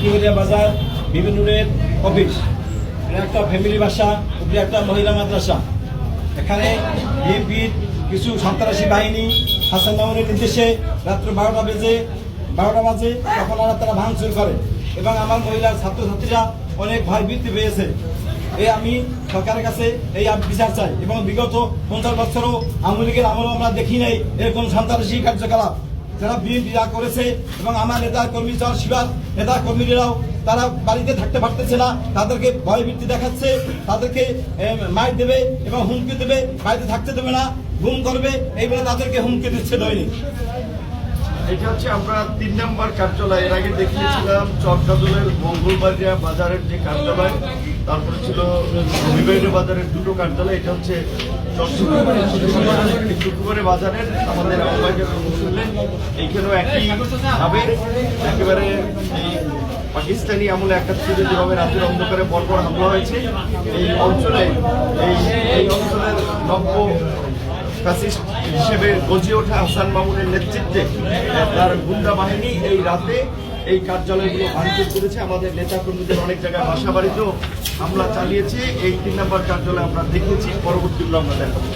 কিউরিয়া বাজার, বিভিন্ন রোডের অফিস একটা ফ্যামিলি বাসা, উপরে একটা মহিলা মাদ্রাসা। এখানে বিএনপির কিছু সন্ত্রাসী বাহিনী হাসান মামুনের নির্দেশে রাত্র বারোটা বেজে, বারোটা বাজে, তখন ওরা তারা ভাঙচুর করে। এবং আমার মহিলা ছাত্রছাত্রীরা অনেক ভয় বৃদ্ধি পেয়েছে। এই আমি সরকারের কাছে এই বিচার চাই। এবং বিগত পঞ্চাশ বছরও আওয়ামী লীগের আমলেও আমরা দেখি নাই এরকম সন্ত্রাসী কার্যকলাপ। যারা বিএনপি যা করেছে এবং আমার নেতা কর্মী যারা শিবার নেতা কর্মীরাও, তারা বাড়িতে থাকতে পারতেছে না, তাদেরকে ভয়ভীতি দেখাচ্ছে, তাদেরকে মাইট দেবে এবং হুমকি দেবে, বাড়িতে থাকতে দেবে না, ঘুম করবে এই বলে তাদেরকে হুমকি দিচ্ছে দৈনিক। এটা হচ্ছে আমরা তিন নম্বর কার্যালয়। এর আগে দেখিয়েছিলাম চরকাদলের মঙ্গলবাড়িয়া বাজারের যে কার্যালয়, তারপরে ছিল বিভিন্ন বাজারের দুটো কার্যালয়। এটা হচ্ছে শুক্রবারে বাজারের, আমাদের এইখানেও একই ভাবে, একেবারে পাকিস্তানি আমলে একাত্তরে যেভাবে রাতের অন্ধকারে পরপর হামলা হয়েছে। এই অঞ্চলে, এই এই অঞ্চলের নব্য ফ্যাসিস্ট হিসেবে গজিয়ে ওঠা হাসান মামুনের নেতৃত্বে তার গুন্ডা বাহিনী এই রাতে এই কার্যালয়গুলো ভাঙচুর করেছে। আমাদের নেতা কর্মীদের অনেক জায়গায় বাসা বাড়িতেও হামলা চালিয়েছে। এই তিন নম্বর কার্যালয় আমরা দেখেছি। পরবর্তীগুলো আমরা দেখাবো।